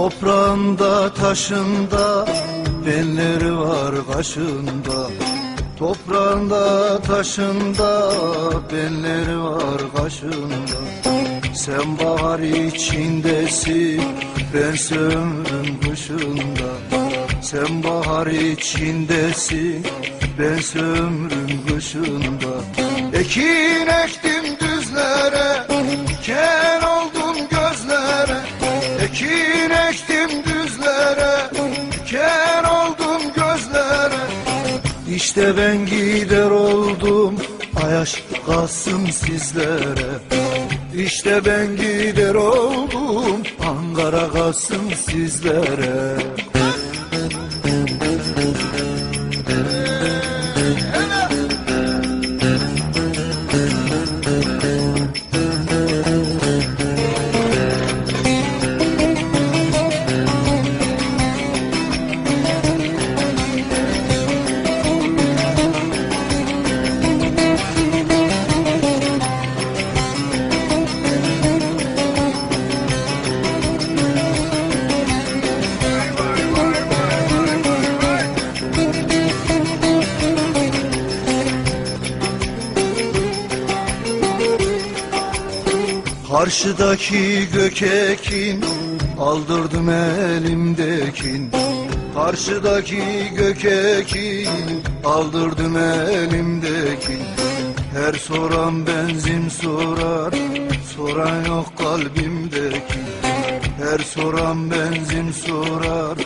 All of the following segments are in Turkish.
Toprağında taşında belleri var kaşında Toprağında taşında belleri var kaşında Sen bahar içindesin ben sömrüm kışında. Sen bahar içindesin ben sömrüm kışında. Ekin ektim düzlere ken oldum gözlere. Ekin İşte ben gider oldum Ayaş kalsın sizlere. İşte ben gider oldum Ankara kalsın sizlere Karşıdaki gökekin aldırdım elimdekin. Karşıdaki gökekin aldırdım elimdekin. Her soran benzin sorar soran yok kalbimdeki Her soran benzin sorar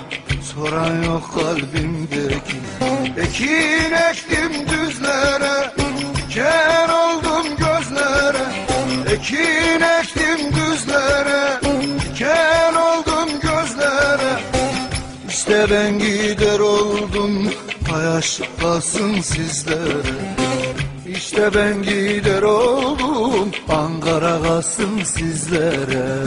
soran yok kalbimdeki Ekin ektim düzlere İşte ben gider oldum? Ayaş kalsın sizlere. İşte ben gider oldum. Ankara kalsın sizlere